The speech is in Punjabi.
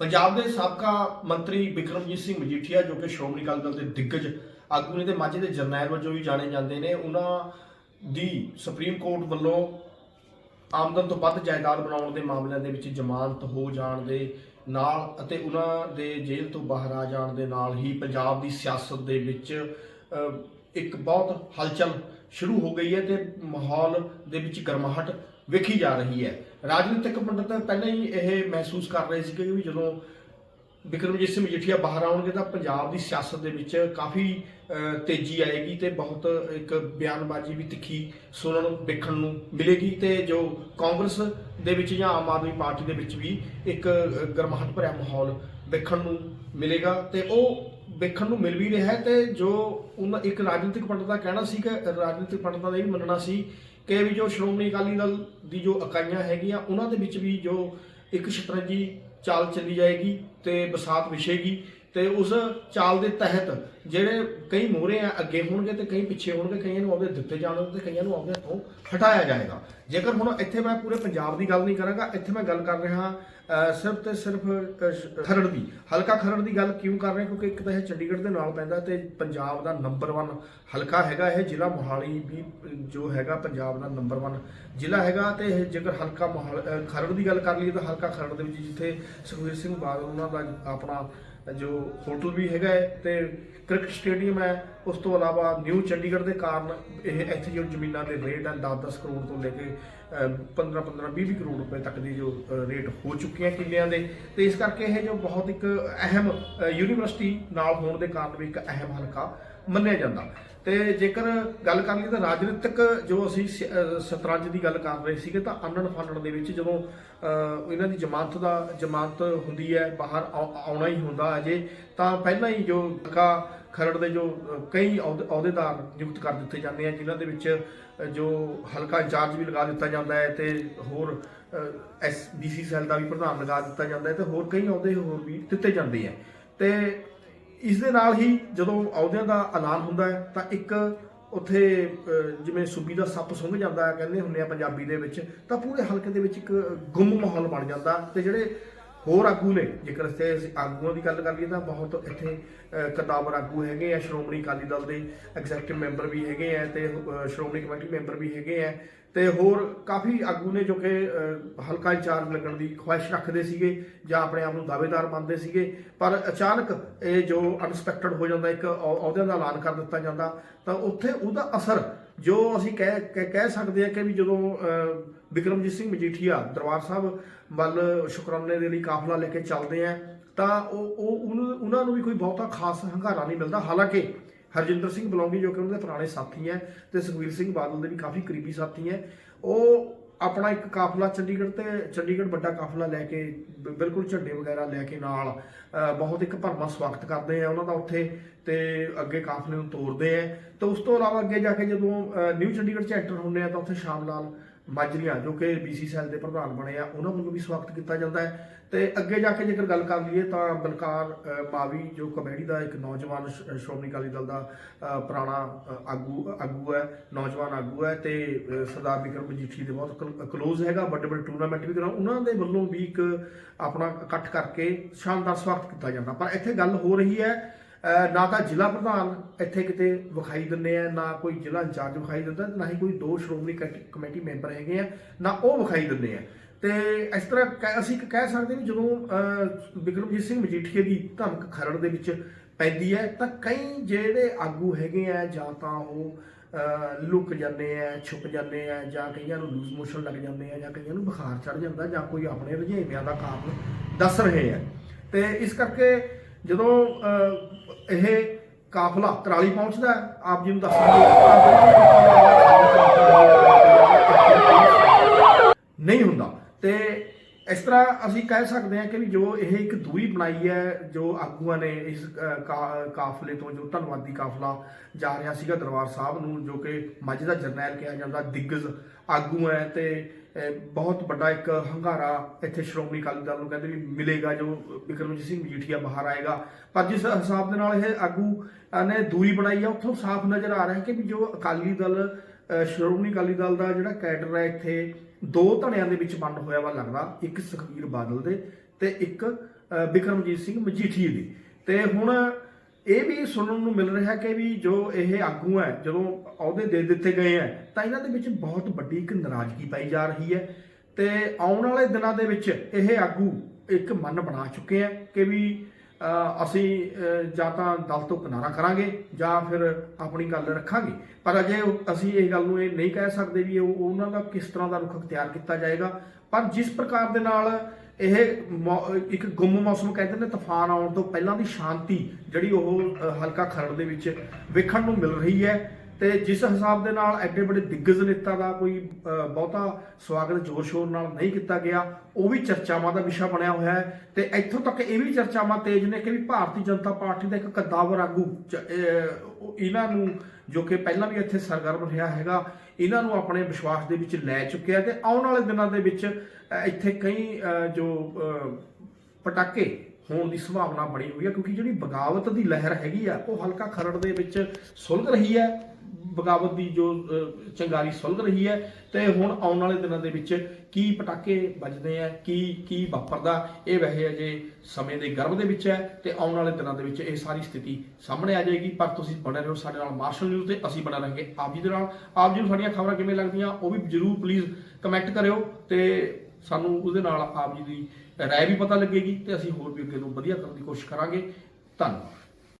ਪੰਜਾਬ ਦੇ ਸਾਬਕਾ ਮੰਤਰੀ ਬਿਕਰਮਜੀਤ ਸਿੰਘ ਮਜੀਠੀਆ, ਜੋ ਕਿ ਸ਼੍ਰੋਮਣੀ ਅਕਾਲੀ ਦਲ ਦੇ ਦਿੱਗਜ ਆਗੂ ਨੇ ਤੇ ਮਾਝੇ ਦੇ ਜਰਨੈਲ ਵਜੋਂ ਵੀ ਜਾਣੇ ਜਾਂਦੇ ਨੇ, ਉਹਨਾਂ ਦੀ ਸੁਪਰੀਮ ਕੋਰਟ ਵੱਲੋਂ ਆਮਦਨ ਤੋਂ ਵੱਧ ਜਾਇਦਾਦ ਬਣਾਉਣ ਦੇ ਮਾਮਲਿਆਂ ਦੇ ਵਿੱਚ ਜ਼ਮਾਨਤ ਹੋ ਜਾਣ ਦੇ ਨਾਲ ਅਤੇ ਉਹਨਾਂ ਦੇ ਜੇਲ੍ਹ ਤੋਂ ਬਾਹਰ ਆ ਜਾਣ ਦੇ ਨਾਲ ਹੀ ਪੰਜਾਬ ਦੀ ਸਿਆਸਤ ਦੇ ਵਿੱਚ ਇੱਕ ਬਹੁਤ ਹਲਚਲ ਸ਼ੁਰੂ ਹੋ ਗਈ ਹੈ ਤੇ ਮਾਹੌਲ ਦੇ ਵਿੱਚ ਗਰਮਾਹਟ ਵੇਖੀ ਜਾ ਰਹੀ ਹੈ। ਰਾਜਨੀਤਿਕ ਪੰਡਤ ਪਹਿਲਾਂ ਹੀ ਇਹ ਮਹਿਸੂਸ ਕਰ ਰਹੇ ਸੀ ਕਿ ਵੀ ਜਦੋਂ ਬਿਕਰਮਜੀਤ ਸਿੰਘ ਮਜੀਠੀਆ ਬਾਹਰ ਆਉਣਗੇ ਤਾਂ ਪੰਜਾਬ ਦੀ ਸਿਆਸਤ ਦੇ ਵਿੱਚ ਕਾਫੀ ਤੇਜ਼ੀ ਆਏਗੀ ਤੇ ਬਹੁਤ ਇੱਕ ਬਿਆਨਬਾਜ਼ੀ ਵੀ ਤਿੱਖੀ ਸੁਣਨ ਨੂੰ ਦੇਖਣ ਨੂੰ ਮਿਲੇਗੀ ਤੇ ਜੋ ਕਾਂਗਰਸ ਦੇ ਵਿੱਚ ਜਾਂ ਆਮ ਆਦਮੀ ਪਾਰਟੀ ਦੇ ਵਿੱਚ ਵੀ ਇੱਕ ਗਰਮਾਹਟ ਭਰਿਆ ਮਾਹੌਲ ਵੇਖਣ ਨੂੰ ਮਿਲੇਗਾ ਤੇ ਉਹ ਵੇਖਣ ਨੂੰ ਮਿਲ ਵੀ ਰਿਹਾ ਹੈ ਤੇ ਜੋ ਉਹਨਾਂ ਇੱਕ ਰਾਜਨੀਤਿਕ ਪੰਡਤ ਦਾ ਕਹਿਣਾ ਸੀ ਕਿ ਰਾਜਨੀਤਿਕ ਪੰਡਤਾਂ ਦਾ ਇਹ ਵੀ ਮੰਨਣਾ ਸੀ ਕਿ ਵੀ ਜੋ ਸ਼੍ਰੋਮਣੀ ਅਕਾਲੀ ਦਲ ਦੀ ਜੋ ਇਕਾਈਆਂ ਹੈਗੀਆਂ, ਉਹਨਾਂ ਦੇ ਵਿੱਚ ਵੀ ਜੋ ਇੱਕ ਸ਼ਤਰੰਜੀ ਚਾਲ ਚੱਲੀ ਜਾਏਗੀ ਤੇ ਬਸਾਤ ਵਿਛੇਗੀ। ਤੇ ਉਸ ਚਾਲ ਦੇ ਤਹਿਤ ਜਿਹੜੇ ਕਈ ਮੋਹਰੇ ਆ, ਅੱਗੇ ਹੋਣਗੇ ਤੇ ਕਈ ਪਿੱਛੇ ਹੋਣਗੇ, ਕਈਆਂ ਨੂੰ ਅਹੁਦੇ ਦਿੱਤੇ ਜਾਣਗੇ ਤੇ ਕਈਆਂ ਨੂੰ ਅਹੁਦੇ ਤੋਂ ਹਟਾਇਆ ਜਾਏਗਾ। ਜੇਕਰ ਹੁਣ ਇੱਥੇ ਮੈਂ ਪੂਰੇ ਪੰਜਾਬ ਦੀ ਗੱਲ ਨਹੀਂ ਕਰਾਂਗਾ, ਇੱਥੇ ਮੈਂ ਗੱਲ ਕਰ ਰਿਹਾ ਸਿਰਫ ਤੇ ਸਿਰਫ ਖਰੜ ਦੀ। ਹਲਕਾ ਖਰੜ ਦੀ ਗੱਲ ਕਿਉਂ ਕਰ ਰਿਹਾ? ਕਿਉਂਕਿ ਇੱਕ ਤਾਂ ਇਹ ਚੰਡੀਗੜ੍ਹ ਦੇ ਨਾਲ ਪੈਂਦਾ ਤੇ ਪੰਜਾਬ ਦਾ ਨੰਬਰ 1 ਹਲਕਾ ਹੈਗਾ, ਇਹ ਜ਼ਿਲ੍ਹਾ ਮੋਹਾਲੀ ਵੀ ਜੋ ਹੈਗਾ ਪੰਜਾਬ ਦਾ ਨੰਬਰ 1 ਜ਼ਿਲ੍ਹਾ ਹੈਗਾ ਤੇ ਇਹ ਜੇਕਰ ਹਲਕਾ ਮੋਹਾਲ ਖਰੜ ਦੀ ਗੱਲ ਕਰ ਲਈਏ ਤਾਂ ਹਲਕਾ ਖਰੜ ਦੇ ਵਿੱਚ ਜਿੱਥੇ ਸੁਖਵੀਰ ਸਿੰਘ ਬਾਦਲ, ਉਹਨਾਂ ਦਾ ਆਪਣਾ ਜੋ ਹੋਟਲ ਵੀ ਹੈਗਾ ਹੈ ਤੇ ਕ੍ਰਿਕਟ ਸਟੇਡੀਅਮ ਹੈ, ਉਸ ਤੋਂ ਇਲਾਵਾ ਨਿਊ ਚੰਡੀਗੜ੍ਹ ਦੇ ਕਾਰਨ ਇਹ ਇੱਥੇ ਜੋ ਜ਼ਮੀਨਾਂ ਦੇ ਰੇਟ ਹਨ 10-10 ਕਰੋੜ ਤੋਂ ਲੈ ਕੇ 15-15 20-20 ਕਰੋੜ ਰੁਪਏ ਤੱਕ ਦੀ ਜੋ ਰੇਟ ਹੋ ਚੁੱਕੇ ਹੈ ਕਿੱਲਿਆਂ ਦੇ। ਤੇ ਇਸ ਕਰਕੇ ਇਹ ਜੋ ਬਹੁਤ ਇੱਕ ਅਹਿਮ ਯੂਨੀਵਰਸਿਟੀ ਨਾਲ ਹੋਣ ਦੇ ਕਾਰਨ ਵੀ ਇੱਕ ਅਹਿਮ ਹਲਕਾ ਮੰਨਿਆ ਜਾਂਦਾ। ਤੇ ਜੇਕਰ ਗੱਲ ਕਰ ਲਈ ਤਾਂ ਰਾਜਨੀਤਿਕ ਜੋ ਅਸੀਂ ਸ- ਅ, ਸ਼ਤਰੰਜ ਦੀ ਗੱਲ ਕਰ ਰਹੇ ਸੀਗੇ ਤਾਂ ਆਨਣ ਫਾਨਣ ਦੇ ਵਿੱਚ ਜਦੋਂ ਇਹਨਾਂ ਦੀ ਜ਼ਮਾਨਤ ਦਾ ਜ਼ਮਾਨਤ ਹੁੰਦੀ ਹੈ ਬਾਹਰ ਆਉ- ਆਉਣਾ ਹੀ ਹੁੰਦਾ ਅਜੇ ਤਾਂ ਪਹਿਲਾਂ ਹੀ ਜੋ ਹਲਕਾ ਖਰੜ ਦੇ ਜੋ ਕਈ ਅਹੁਦੇ- ਅਹੁਦੇਦਾਰ ਨਿਯੁਕਤ ਕਰ ਦਿੱਤੇ ਜਾਂਦੇ ਆ ਜਿਨ੍ਹਾਂ ਦੇ ਵਿੱਚ ਜੋ ਹਲਕਾ ਇੰਚਾਰਜ ਵੀ ਲਗਾ ਦਿੱਤਾ ਜਾਂਦਾ ਹੈ ਤੇ ਹੋਰ ਐਸ ਡੀਸੀ ਸੈੱਲ ਦਾ ਵੀ ਪ੍ਰਧਾਨ ਲਗਾ ਦਿੱਤਾ ਜਾਂਦਾ ਹੈ ਤੇ ਹੋਰ ਕਈ ਅਹੁਦੇ ਹੋਰ ਵੀ ਦਿੱਤੇ ਜਾਂਦੇ ਆ। ਤੇ ਇਸ ਦੇ ਨਾਲ ਹੀ ਜਦੋਂ ਅਹੁਦਿਆਂ ਦਾ ਐਲਾਨ ਹੁੰਦਾ ਹੈ, ਤਾਂ ਇੱਕ ਉੱਥੇ ਜਿਵੇਂ ਸੂਬੀ ਦਾ ਸੱਪ ਸੁੰਘ ਜਾਂਦਾ ਕਹਿੰਦੇ ਹੁੰਦੇ ਆ ਪੰਜਾਬੀ ਦੇ ਵਿੱਚ, ਤਾਂ ਪੂਰੇ ਹਲਕੇ ਦੇ ਵਿੱਚ ਇੱਕ ਗੁੰਮ ਮਾਹੌਲ ਬਣ ਜਾਂਦਾ ਤੇ ਜਿਹੜੇ ਹੋਰ ਆਗੂ ਨੇ, ਜੇਕਰ ਇੱਥੇ ਅਸੀਂ ਆਗੂਆਂ ਦੀ ਗੱਲ ਕਰ ਲਈਏ ਤਾਂ ਬਹੁਤ ਇੱਥੇ ਕਦਾਵਰ ਆਗੂ ਹੈਗੇ ਆ, ਸ਼੍ਰੋਮਣੀ ਅਕਾਲੀ ਦਲ ਦੇ ਐਗਜ਼ੈਕਟਿਵ ਮੈਂਬਰ ਵੀ ਹੈਗੇ ਆ ਤੇ ਸ਼੍ਰੋਮਣੀ ਕਮੇਟੀ ਮੈਂਬਰ ਵੀ ਹੈਗੇ ਆ ਤੇ ਹੋਰ ਕਾਫੀ ਆਗੂ ਨੇ ਜੋ ਕਿ ਹਲਕਾ ਇੰਚਾਰਜ ਲੱਗਣ ਦੀ ਖੁਆਇਸ਼ ਰੱਖਦੇ ਸੀਗੇ ਜਾਂ ਆਪਣੇ ਆਪ ਨੂੰ ਦਾਅਵੇਦਾਰ ਮੰਨਦੇ ਸੀਗੇ। ਪਰ ਅਚਾਨਕ ਇਹ ਜੋ ਅਨਸਪੈਕਟਡ ਹੋ ਜਾਂਦਾ, ਇੱਕ ਅਹੁਦਿਆਂ ਦਾ ਐਲਾਨ ਕਰ ਦਿੱਤਾ ਜਾਂਦਾ, ਤਾਂ ਉੱਥੇ ਉਹਦਾ ਅਸਰ ਜੋ ਅਸੀਂ ਕਹਿ, ਕਹਿ- ਕਹਿ ਸਕਦੇ ਹਾਂ ਕਿ ਵੀ ਜਦੋਂ ਅਹ, ਬਿਕਰਮਜੀਤ ਸਿੰਘ ਮਜੀਠੀਆ ਦਰਬਾਰ ਸਾਹਿਬ ਵੱਲ ਸ਼ੁਕਰਾਨੇ ਦੇ ਲਈ ਕਾਫਲਾ ਲੈ ਕੇ ਚੱਲਦੇ ਆ। ਤਾਂ ਉਹ ਉਹ ਉਹਨੂੰ- ਉਹਨਾਂ ਨੂੰ ਵੀ ਕੋਈ ਬਹੁਤਾ ਖਾਸ ਹੰਗਾਰਾ ਨਹੀਂ ਮਿਲਦਾ। ਹਾਲਾਂਕਿ ਹਰਜਿੰਦਰ ਸਿੰਘ ਬਲੌਂਗੀ ਜੋ ਕਿ ਉਹਨਾਂ ਦੇ ਪੁਰਾਣੇ ਸਾਥੀ ਹੈ ਤੇ ਸੁਖਵੀਰ ਸਿੰਘ ਬਾਦਲ ਦੇ ਵੀ ਕਾਫੀ ਕਰੀਬੀ ਸਾਥੀ ਹੈ ਉਹ ਆਪਣਾ ਇੱਕ ਕਾਫਲਾ ਚੰਡੀਗੜ੍ਹ ਤੇ ਚੰਡੀਗੜ੍ਹ ਵੱਡਾ ਕਾਫਲਾ ਲੈ ਕੇ ਬ- ਬਿਲਕੁਲ ਝੰਡੇ ਵਗੈਰਾ ਲੈ ਕੇ ਨਾਲ ਬਹੁਤ ਇੱਕ ਭਰਮਾ ਸਵਾਗਤ ਕਰਦੇ ਆ ਉਹਨਾਂ ਦਾ ਉੱਥੇ ਤੇ ਅੱਗੇ ਕਾਫਲੇ ਨੂੰ ਤੋਰਦੇ ਆ ਤੇ ਉਸ ਤੋਂ ਇਲਾਵਾ ਅੱਗੇ ਜਾ ਕੇ ਜਦੋਂ ਨਿਊ ਚੰਡੀਗੜ੍ਹ ਚ ਐਂਟਰ ਹੁੰਦੇ ਆ ਤਾਂ ਉੱਥੇ ਸ਼ਾਮ ਲਾਲ ਮਾਜਰੀਆ ਜੋ ਕਿ ਬੀਸੀ ਸੈੱਲ ਦੇ ਪ੍ਰਧਾਨ ਬਣੇ ਆ, ਉਹਨਾਂ ਵੱਲੋਂ ਵੀ ਸਵਾਗਤ ਕੀਤਾ ਜਾਂਦਾ ਹੈ। ਤੇ ਅੱਗੇ ਜਾ ਕੇ ਜੇਕਰ ਗੱਲ ਕਰ ਲਈਏ ਤਾਂ ਬਲਕਾਰ ਮਾਵੀ, ਜੋ ਕਮੇਡੀ ਦਾ ਇੱਕ ਨੌਜਵਾਨ ਸ਼- ਸ਼੍ਰੋਮਣੀ ਅਕਾਲੀ ਦਲ ਦਾ ਪੁਰਾਣਾ ਆਗੂ ਆਗੂ ਹੈ, ਨੌਜਵਾਨ ਆਗੂ ਹੈ ਤੇ ਸਰਦਾਰ ਬਿਕਰਮ ਮਜੀਠੀ ਦੇ ਬਹੁਤ ਕਲੋਜ਼ ਹੈਗਾ, ਵੱਡੇ ਵੱਡੇ ਟੂਰਨਾਮੈਂਟ ਵੀ ਕਰਾਂ ਉਹਨਾਂ ਦੇ ਵੱਲੋਂ ਵੀ ਇੱਕ ਆਪਣਾ ਇਕੱਠ ਕਰਕੇ ਸ਼ਾਨਦਾਰ ਸਵਾਗਤ ਕੀਤਾ ਜਾਂਦਾ। ਪਰ ਇੱਥੇ ਗੱਲ ਹੋ ਰਹੀ ਹੈ ਨਾ ਤਾਂ ਜ਼ਿਲ੍ਹਾ ਪ੍ਰਧਾਨ ਇੱਥੇ ਕਿਤੇ ਵਿਖਾਈ ਦਿੰਦੇ ਆ ਨਾ ਕੋਈ ਜ਼ਿਲ੍ਹਾ ਇੰਚਾਰਜ ਵਿਖਾਈ ਦਿੰਦਾ ਨਾ ਹੀ ਕੋਈ ਦੋ ਸ਼੍ਰੋਮਣੀ ਕਮੇਟੀ- ਮੈਂਬਰ ਹੈਗੇ ਆ ਨਾ ਉਹ ਵਿਖਾਈ ਦਿੰਦੇ ਆ। ਤੇ ਇਸ ਤਰ੍ਹਾਂ ਕਹਿ- ਅਸੀਂ ਇੱਕ ਕਹਿ ਸਕਦੇ ਵੀ ਜਦੋਂ ਅ, ਬਿਕਰਮਜੀਤ ਸਿੰਘ ਮਜੀਠੀਏ ਦੀ ਧਮਕ ਖਰੜ ਦੇ ਵਿੱਚ ਪੈਂਦੀ ਹੈ ਤਾਂ ਕਈ ਜਿਹੜੇ ਆਗੂ ਹੈਗੇ ਆ ਜਾਂ ਤਾਂ ਉਹ ਅ, ਲੁਕ ਜਾਂਦੇ ਆ ਛੁਪ ਜਾਂਦੇ ਆ ਜਾਂ ਕਈਆਂ ਨੂੰ ਲੂਜ਼ ਮੋਸ਼ਨ ਲੱਗ ਜਾਂਦੇ ਆ ਜਾਂ ਕਈਆਂ ਨੂੰ ਬੁਖਾਰ ਚੜ ਜਾਂਦਾ ਜਾਂ ਕੋਈ ਆਪਣੇ ਰੁਝੇਵਿਆਂ ਦਾ ਕਾਰਨ ਦੱਸ ਰਹੇ ਆ। ਤੇ ਇਸ ਕਰਕੇ ਜਦੋਂ ਇਹ ਕਾਫਲਾ ਕਰਾਲੀ ਪਹੁੰਚਦਾ ਹੈ, ਆਪ ਜੀ ਨੂੰ ਦੱਸ ਨਹੀਂ ਹੁੰਦਾ। ਤੇ ਇਸ ਤਰ੍ਹਾਂ ਅਸੀਂ ਕਹਿ ਸਕਦੇ ਹਾਂ ਕਿ ਵੀ ਜੋ ਇਹ ਇੱਕ ਦੂਰੀ ਬਣਾਈ ਹੈ, ਜੋ ਆਗੂਆਂ ਨੇ ਇਸ ਕਾ- ਕਾਫਲੇ ਤੋਂ ਜੋ ਧੰਨਵਾਦੀ ਕਾਫਲਾ ਜਾ ਰਿਹਾ ਸੀਗਾ ਦਰਬਾਰ ਸਾਹਿਬ ਨੂੰ, ਜੋ ਕਿ ਮੱਝ ਦਾ ਜਰਨੈਲ ਕਿਹਾ ਜਾਂਦਾ, ਦਿੱਗਜ ਆਗੂ ਹੈ ਤੇ ਬਹੁਤ ਵੱਡਾ ਇੱਕ ਹੰਗਾਰਾ ਇੱਥੇ ਸ਼੍ਰੋਮਣੀ ਅਕਾਲੀ ਦਲ ਨੂੰ ਕਹਿੰਦੇ ਵੀ ਮਿਲੇਗਾ, ਜੋ ਬਿਕਰਮਜੀਤ ਸਿੰਘ ਮਜੀਠੀਆ ਬਾਹਰ ਆਏਗਾ। ਪਰ ਜਿਸ ਹਿਸਾਬ ਦੇ ਨਾਲ ਇਹ ਆਗੂ ਨੇ ਦੂਰੀ ਬਣਾਈ ਹੈ, ਉੱਥੋਂ ਸਾਫ਼ ਨਜ਼ਰ ਆ ਰਿਹਾ ਹੈ ਕਿ ਵੀ ਜੋ ਅਕਾਲੀ ਦਲ ਸ਼੍ਰੋਮਣੀ ਅਕਾਲੀ ਦਲ ਦਾ ਜਿਹੜਾ ਕੈਡਰ ਹੈ ਇੱਥੇ ਦੋ ਧੜਿਆਂ ਦੇ ਵਿੱਚ ਵੰਡ ਹੋਇਆ ਵਾ ਲੱਗਦਾ, ਇੱਕ ਸੁਖਬੀਰ ਬਾਦਲ ਦੇ ਤੇ ਇੱਕ ਬਿਕਰਮਜੀਤ ਸਿੰਘ ਮਜੀਠੀਏ ਦੇ। ਤੇ ਹੁਣ ਇਹ ਵੀ ਸੁਣਨ ਨੂੰ ਮਿਲ ਰਿਹਾ ਕਿ ਵੀ ਜੋ ਇਹ ਆਗੂ ਹੈ, ਜਦੋਂ ਅਹੁਦੇ ਦੇ ਦਿੱਤੇ ਗਏ ਹੈ, ਤਾਂ ਇਹਨਾਂ ਦੇ ਵਿੱਚ ਬਹੁਤ ਵੱਡੀ ਇੱਕ ਨਾਰਾਜ਼ਗੀ ਪਾਈ ਜਾ ਰਹੀ ਹੈ। ਤੇ ਆਉਣ ਵਾਲੇ ਦਿਨਾਂ ਦੇ ਵਿੱਚ ਇਹ ਆਗੂ ਇੱਕ ਮਨ ਬਣਾ ਚੁੱਕੇ ਹੈ ਕਿ ਵੀ ਅਸੀਂ ਜਾਂ ਤਾਂ ਦਲ ਤੋਂ ਕਿਨਾਰਾ ਕਰਾਂਗੇ, ਜਾਂ ਫਿਰ ਆਪਣੀ ਗੱਲ ਰੱਖਾਂਗੇ। ਪਰ ਅਜੇ ਅਸੀਂ ਇਹ ਗੱਲ ਨੂੰ ਇਹ ਨਹੀਂ ਕਹਿ ਸਕਦੇ ਵੀ ਉਹ ਉਹਨਾਂ ਦਾ ਕਿਸ ਤਰ੍ਹਾਂ ਦਾ ਰੁਖ ਅਖਤਿਆਰ ਕੀਤਾ ਜਾਏਗਾ। ਪਰ ਜਿਸ ਪ੍ਰਕਾਰ ਦੇ ਨਾਲ ਇਹ ਮੌ- ਇੱਕ ਗੁੰਮ ਮੌਸਮ ਕਹਿੰਦੇ ਨੇ, ਤੂਫਾਨ ਆਉਣ ਤੋਂ ਪਹਿਲਾਂ ਦੀ ਸ਼ਾਂਤੀ ਜਿਹੜੀ ਉਹ ਹਲਕਾ ਖਰੜ ਦੇ ਵਿੱਚ ਵੇਖਣ ਨੂੰ ਮਿਲ ਰਹੀ ਹੈ। ਤੇ ਜਿਸ ਹਿਸਾਬ ਦੇ ਨਾਲ ਐਡੇ ਵੱਡੇ ਦਿੱਗਜ ਨੇਤਾ ਦਾ ਕੋਈ ਬਹੁਤਾ ਸਵਾਗਤ ਜ਼ੋਰ ਸ਼ੋਰ ਨਾਲ ਨਹੀਂ ਕੀਤਾ ਗਿਆ, ਉਹ ਵੀ ਚਰਚਾਵਾਂ ਦਾ ਵਿਸ਼ਾ ਬਣਿਆ ਹੋਇਆ ਹੈ। ਤੇ ਇੱਥੋਂ ਤੱਕ ਇਹ ਵੀ ਚਰਚਾਵਾਂ ਤੇਜ਼ ਨੇ ਕਿ ਵੀ ਭਾਰਤੀ ਜਨਤਾ ਪਾਰਟੀ ਦਾ ਇੱਕ ਕਦਾਵਰ ਆਗੂ ਇਹਨਾਂ ਨੂੰ ਜੋ ਕਿ ਪਹਿਲਾਂ ਵੀ ਇੱਥੇ ਸਰਗਰਮ ਰਿਹਾ ਹੈਗਾ, ਇਹਨਾਂ ਨੂੰ ਆਪਣੇ ਵਿਸ਼ਵਾਸ ਦੇ ਵਿੱਚ ਲੈ ਚੁੱਕਿਆ ਤੇ ਆਉਣ ਵਾਲੇ ਦਿਨਾਂ ਦੇ ਵਿੱਚ ਇੱਥੇ ਕਈ ਜੋ ਪਟਾਕੇ ਹੋਣ ਦੀ ਸੰਭਾਵਨਾ ਬਣੀ ਹੋਈ ਹੈ, ਕਿਉਂਕਿ ਜਿਹੜੀ ਬਗਾਵਤ ਦੀ ਲਹਿਰ ਹੈਗੀ ਆ, ਉਹ ਹਲਕਾ ਖਰੜ ਦੇ ਵਿੱਚ ਸੁਲਝ ਰਹੀ ਹੈ। ਬਗਾਵਤ ਦੀ ਜੋ ਚੰਗਾਰੀ ਸੁਲਝ ਰਹੀ ਹੈ। ਤੇ ਹੁਣ ਆਉਣ ਵਾਲੇ ਦਿਨਾਂ ਦੇ ਵਿੱਚ ਕੀ ਪਟਾਕੇ ਵੱਜਦੇ ਆ, ਕੀ ਕੀ ਵਾਪਰਦਾ, ਇਹ ਵੈਸੇ ਅਜੇ ਸਮੇਂ ਦੇ ਗਰਭ ਦੇ ਵਿੱਚ ਹੈ ਤੇ ਆਉਣ ਵਾਲੇ ਦਿਨਾਂ ਦੇ ਵਿੱਚ ਇਹ ਸਾਰੀ ਸਥਿਤੀ ਸਾਹਮਣੇ ਆ ਜਾਏਗੀ। ਪਰ ਤੁਸੀਂ ਬਣੇ ਰਹੋ ਸਾਡੇ ਨਾਲ ਮਾਰਸ਼ਲ ਨਿਊਜ਼ ਤੇ, ਅਸੀਂ ਬਣਾ ਰਹਾਂਗੇ ਆਪ ਜੀ ਦੇ ਨਾਲ। ਆਪ ਜੀ ਨੂੰ ਸਾਡੀਆਂ ਖਬਰਾਂ ਕਿਵੇਂ ਲੱਗਦੀਆਂ, ਉਹ ਵੀ ਜਰੂਰ ਪਲੀਜ਼ ਕਮੈਂਟ ਕਰਿਓ ਤੇ ਸਾਨੂੰ ਉਹਦੇ ਨਾਲ ਆਪ ਜੀ ਦੀ ਰਾਏ ਵੀ ਪਤਾ ਲੱਗੇਗੀ ਤੇ ਅਸੀਂ ਹੋਰ ਵੀ ਅੱਗੇ ਨੂੰ ਵਧੀਆ ਕਰਨ ਦੀ ਕੋਸ਼ਿਸ਼ ਕਰਾਂਗੇ। ਧੰਨਵਾਦ।